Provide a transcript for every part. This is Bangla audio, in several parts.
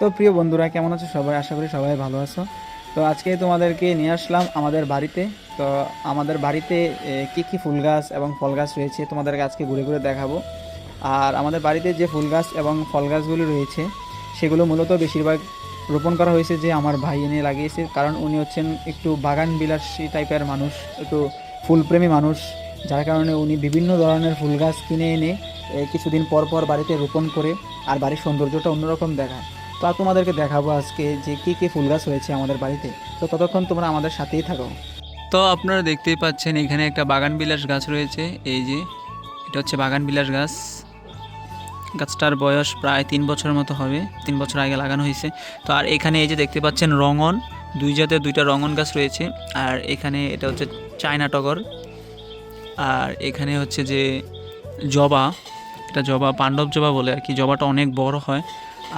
তো প্রিয় বন্ধুরা, কেমন আছো সবাই? আশা করি সবাই ভালো আছো। তো আজকে তোমাদেরকে নিয়ে আসলাম আমাদের বাড়িতে। তো আমাদের বাড়িতে কী কি ফুল গাছ এবং ফল গাছ রয়েছে তোমাদেরকে আজকে ঘুরে ঘুরে দেখাবো। আর আমাদের বাড়িতে যে ফুল গাছ এবং ফল গাছগুলি রয়েছে, সেগুলো মূলত বেশিরভাগ রোপণ করা হয়েছে যে আমার ভাই এনে লাগিয়েছে। কারণ উনি হচ্ছেন একটু বাগান বিলাসী টাইপের মানুষ, একটু ফুলপ্রেমী মানুষ। যার কারণে উনি বিভিন্ন ধরনের ফুল গাছ কিনে এনে কিছুদিন পর পর বাড়িতে রোপণ করে, আর বাড়ির সৌন্দর্যটা অন্যরকম দেখায়। তো তোমাদেরকে দেখাবো আজকে যে কী কী ফুল গাছ রয়েছে আমাদের বাড়িতে। তো ততক্ষণ তোমরা আমাদের সাথেই থাকো। তো আপনারা দেখতেই পাচ্ছেন, এখানে একটা বাগান বিলাস গাছ রয়েছে। এই যে, এটা হচ্ছে বাগান বিলাস গাছ। গাছটার বয়স প্রায় তিন বছরের মতো হবে। তিন বছর আগে লাগানো হয়েছে। তো আর এখানে এই যে দেখতে পাচ্ছেন রঙন। দুই জাতের দুইটা রঙন গাছ রয়েছে। আর এখানে এটা হচ্ছে চায়না টগর। আর এখানে হচ্ছে যে জবা। এটা জবা, পাণ্ডব জবা বলে আর কি। জবাটা অনেক বড় হয়।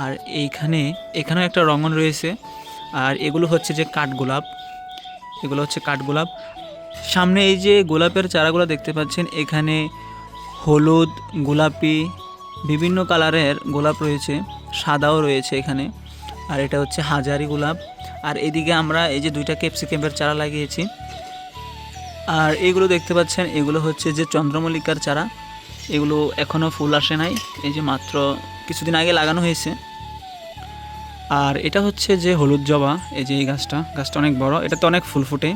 আর এইখানে, এখানেও একটা রঙন রয়েছে। আর এগুলো হচ্ছে যে কাঠগোলাপ এগুলো হচ্ছে কাঠগোলাপ সামনে এই যে গোলাপের চারাগুলো দেখতে পাচ্ছেন, এখানে হলুদ, গোলাপি, বিভিন্ন কালারের গোলাপ রয়েছে, সাদাও রয়েছে এখানে। আর এটা হচ্ছে হাজারি গোলাপ। আর এদিকে আমরা এই যে দুইটা ক্যাপসিকামের চারা লাগিয়েছি। আর এগুলো দেখতে পাচ্ছেন, এগুলো হচ্ছে যে চন্দ্রমল্লিকার চারা। এগুলো এখনও ফুল আসে নাই। এই যে মাত্র কিছুদিন আগে লাগানো হয়েছে। আর এটা হচ্ছে যে হলুদ জবা, এই যে এই গাছটা। গাছটা অনেক বড়। এটাতে অনেক ফুল ফুটে।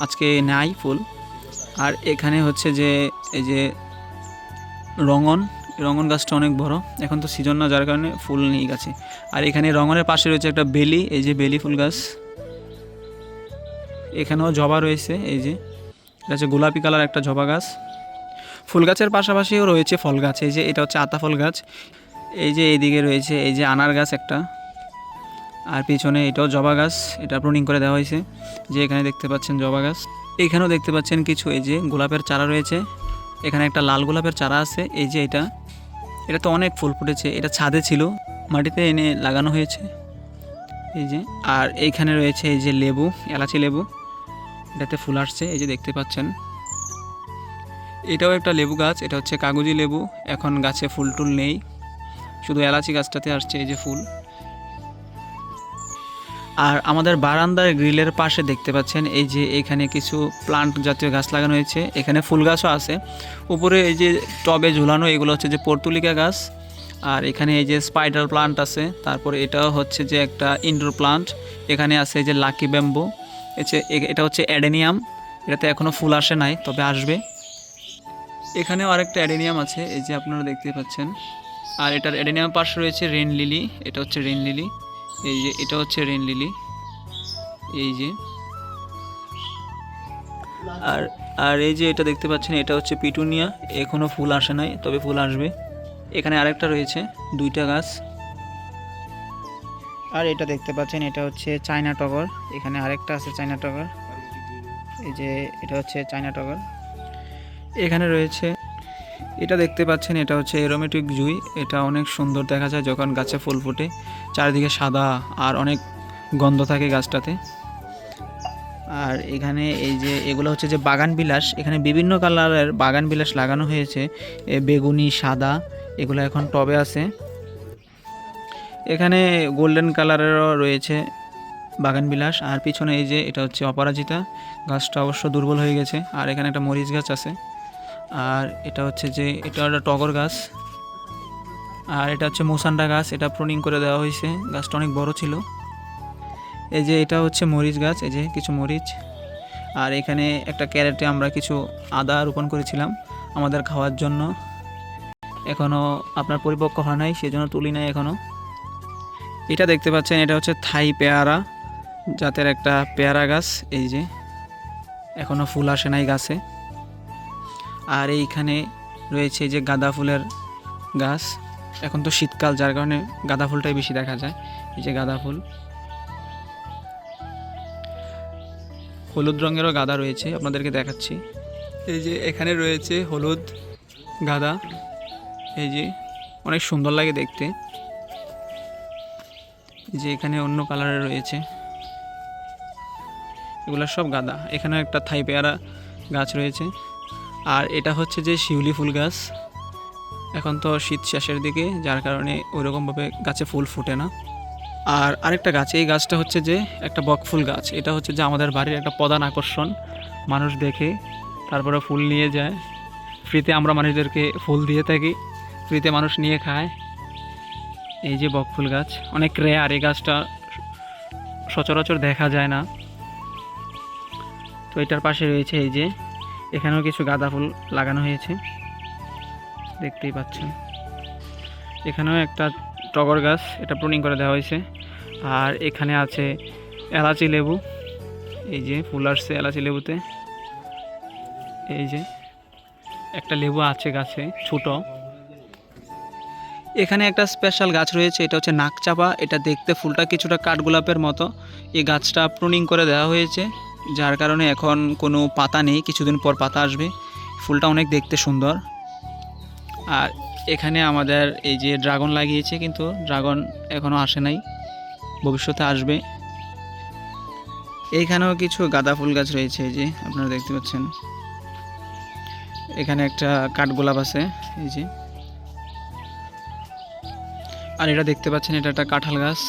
আজকে নাই ফুল। আর এখানে হচ্ছে যে এই যে রঙন রঙন গাছটা অনেক বড়। এখন তো সিজন না, যার কারণে ফুল নেই গাছে। আর এখানে রঙনের পাশে রয়েছে একটা বেলি, এই যে বেলি ফুল গাছ। এখানেও জবা রয়েছে, এই যে। এটা হচ্ছে গোলাপি কালার একটা জবা গাছ। ফুল গাছের পাশাপাশিও রয়েছে ফল গাছ এই যে এটা হচ্ছে আতা ফল গাছ এই যে এইদিকে রয়েছে, এই যে আনার গাছ একটা, আর পিছনে এটাও জবা গাছ, এটা প্রুনিং করে দেওয়া হয়েছে, যে এখানে দেখতে পাচ্ছেন জবা গাছ, এখানেও দেখতে পাচ্ছেন কিছু, এই যে গোলাপের চারা রয়েছে, এখানে একটা লাল গোলাপের চারা আছে, এই যে এটা এটা তো অনেক ফুল ফুটেছে, এটা ছাদে ছিল, মাটিতে এনে লাগানো হয়েছে, এই যে, আর এইখানে রয়েছে এই যে লেবু, এলাচি লেবু, এটাতে ফুল আসছে, এই যে দেখতে পাচ্ছেন এটাও একটা লেবু গাছ, এটা হচ্ছে কাগজি লেবু। এখন গাছে ফুল টুল নেই। শুধু এলাচি গাছটাতে আসছে এই যে ফুল। আর আমাদের বারান্দার গ্রিলের পাশে দেখতে পাচ্ছেন, এই যে এখানে কিছু প্লান্ট জাতীয় গাছ লাগানো হয়েছে। এখানে ফুল গাছও আছে। উপরে এই যে টবে ঝুলানো, এগুলো হচ্ছে যে পর্তুলিকা গাছ। আর এখানে এই যে স্পাইডার প্লান্ট আছে। তারপরে এটাও হচ্ছে যে একটা ইনডোর প্লান্ট। এখানে আছে এই যে লাকি ব্যাম্বো। এটা হচ্ছে অ্যাডেনিয়াম। এটাতে এখনও ফুল আসে নাই, তবে আসবে। এখানেও আরেকটা অ্যাডেনিয়াম আছে, এই যে আপনারা দেখতে পাচ্ছেন। আর এটার অ্যাডেনিয়াম পাশে রয়েছে রেন লিলি, এটা হচ্ছে রেন লিলি, এই যে এটা হচ্ছে রেন লিলি, এই যে। আর আর এই যে এটা দেখতে পাচ্ছেন, এটা হচ্ছে পিটুনিয়া এখনও ফুল আসে নাই, তবে ফুল আসবে। এখানে আরেকটা রয়েছে, দুইটা গাছ। আর এটা দেখতে পাচ্ছেন, এটা হচ্ছে চায়না টগর, এখানে আরেকটা আছে চায়না টগর। এই যে, এটা হচ্ছে চায়না টগর। এখানে রয়েছে। এটা দেখতে পাচ্ছেন, এটা হচ্ছে এরোমেটিক জুই। এটা অনেক সুন্দর দেখা যায় যখন গাছে ফুল ফুটে। চারিদিকে সাদা আর অনেক গন্ধ থাকে গাছটাতে। আর এখানে এই যে, এগুলো হচ্ছে যে বাগান বিলাস। এখানে বিভিন্ন কালারের বাগান বিলাস লাগানো হয়েছে। বেগুনি, সাদা, এগুলো এখন টবে আছে। এখানে গোল্ডেন কালারেরও রয়েছে বাগান বিলাস। আর পিছনে এই যে, এটা হচ্ছে অপরাজিতা। গাছটা অবশ্য দুর্বল হয়ে গেছে। আর এখানে একটা মরিচ গাছ আছে। আর এটা হচ্ছে যে, এটা একটা টগর গাছ। আর এটা হচ্ছে মোসান্ডা গাছ, এটা প্রুনিং করে দেওয়া হয়েছে। গাছটা অনেক বড় ছিল। এই যে, এটা হচ্ছে মরিচ গাছ, এই যে, কিছু মরিচ। আর এখানে একটা ক্যারেটে আমরা কিছু আদা রোপণ করেছিলাম আমাদের খাওয়ার জন্য। এখনও আপনার পরিপক্ক হয় নাই, সেজন্য তুলি নাই এখনও এটা দেখতে পাচ্ছেন, এটা হচ্ছে থাই পেয়ারা জাতের একটা পেয়ারা গাছ, এই যে। এখনও ফুল আসে নাই গাছে। আর এইখানে রয়েছে যে গাঁদা ফুলের গাছ। এখন তো শীতকাল, যার কারণে গাঁদা ফুলটাই বেশি দেখা যায়। এই যে গাঁদা ফুল। হলুদ রঙেরও গাদা রয়েছে, আপনাদেরকে দেখাচ্ছি। এই যে এখানে রয়েছে হলুদ গাদা। এই যে অনেক সুন্দর লাগে দেখতে। যে এখানে অন্য কালারের রয়েছে। এগুলো সব গাদা। এখানে একটা থাই পেয়ারা গাছ রয়েছে। আর এটা হচ্ছে যে শিউলি ফুল গাছ। এখন তো শীত শেষের দিকে, যার কারণে ওইরকমভাবে গাছে ফুল ফুটে না। আর আরেকটা গাছ, এই গাছটা হচ্ছে যে একটা বকফুল গাছ। এটা হচ্ছে যে আমাদের বাড়ির একটা প্রধান আকর্ষণ। মানুষ দেখে, তারপরে ফুল নিয়ে যায়। ফ্রিতে আমরা মানুষদেরকে ফুল দিয়ে থাকি, ফ্রিতে মানুষ নিয়ে খায়। এই যে বকফুল গাছ, অনেক রেয়ার এই গাছটা সচরাচর দেখা যায় না। তো এটার পাশে রয়েছে এই যে এখানেও কিছু গাঁদা ফুল লাগানো হয়েছে। দেখতেই পাচ্ছেন। এখানেও একটা টগর গাছ, এটা প্রুনিং করে দেওয়া হয়েছে। আর এখানে আছে এলাচি লেবু। এই যে ফুল আসছে এলাচি লেবুতে। এই যে একটা লেবু আছে গাছে, ছোট। এখানে একটা স্পেশাল গাছ রয়েছে, এটা হচ্ছে নাকচাপা এটা দেখতে ফুলটা কিছুটা কাঠগোলাপের মতো। এই গাছটা প্রুনিং করে দেওয়া হয়েছে। যার কারণে এখন কোনো পাতা নেই, কিছুদিন পর পাতা আসবে। ফুলটা অনেক দেখতে সুন্দর। আর এখানে আমাদের এই যে ড্রাগন লাগিয়েছে কিন্তু ড্রাগন এখনও আসে নাই, ভবিষ্যতে আসবে। এইখানেও কিছু গাঁদা ফুল গাছ রয়েছে, এই যে আপনারা দেখতে পাচ্ছেন। এখানে একটা কাঠগোলাপ আছে, এই যে। আর এটা দেখতে পাচ্ছেন, এটা একটা কাঁঠাল গাছ।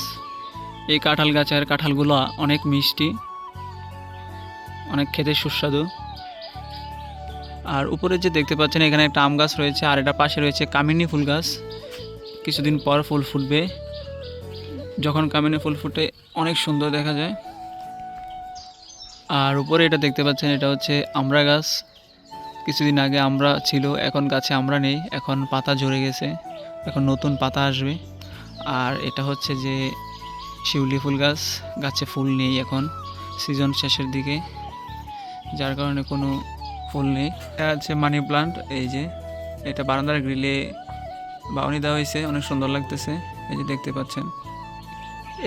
এই কাঁঠাল গাছের কাঁঠালগুলো অনেক মিষ্টি। অনেক খেতে সুস্বাদু। আর উপরে যে দেখতে পাচ্ছেন, এখানে একটা আম গাছ রয়েছে, আর এটা পাশে রয়েছে কামিনী ফুল গাছ। কিছুদিন পর ফুল ফুটবে। যখন কামিনী ফুল ফুটে, অনেক সুন্দর দেখা যায়। আর উপরে এটা দেখতে পাচ্ছেন, এটা হচ্ছে আমড়া গাছ। কিছুদিন আগে আমরা ছিল, এখন গাছে আমরা নেই। এখন পাতা ঝরে গেছে, এখন নতুন পাতা আসবে। আর এটা হচ্ছে যে শিউলি ফুল গাছ, গাছে ফুল নেই এখন, সিজন শেষের দিকে। যার কারণে কোনো ফুল নেই। এটা হচ্ছে মানি প্লান্ট, এই যে। এটা বারান্দার গ্রিলে বাউনি দেওয়া হয়েছে, অনেক সুন্দর লাগতেছে, এই যে দেখতে পাচ্ছেন।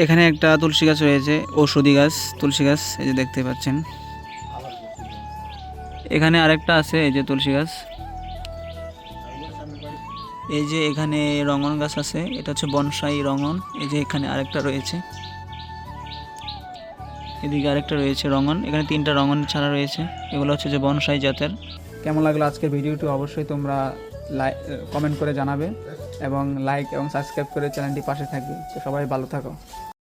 এখানে একটা তুলসী গাছ রয়েছে, ঔষধি গাছ, তুলসী গাছ, এই যে দেখতে পাচ্ছেন। এখানে আরেকটা আছে, এই যে তুলসী গাছ। এই যে এখানে রঙন গাছ আছে, এটা হচ্ছে বনসাই রঙন, এই যে এখানে আরেকটা রয়েছে। এদিকে আরেকটা রয়েছে রঙন। এখানে তিনটা রঙন ছাড়া রয়েছে। এগুলো হচ্ছে যে বনসাই জাতের। কেমন লাগল আজকের ভিডিওটি অবশ্যই তোমরা লাইক কমেন্ট করে জানাবে এবং লাইক এবং সাবস্ক্রাইব করে চ্যানেলটি পাশে থাকবে। তো সবাই ভালো থাকো।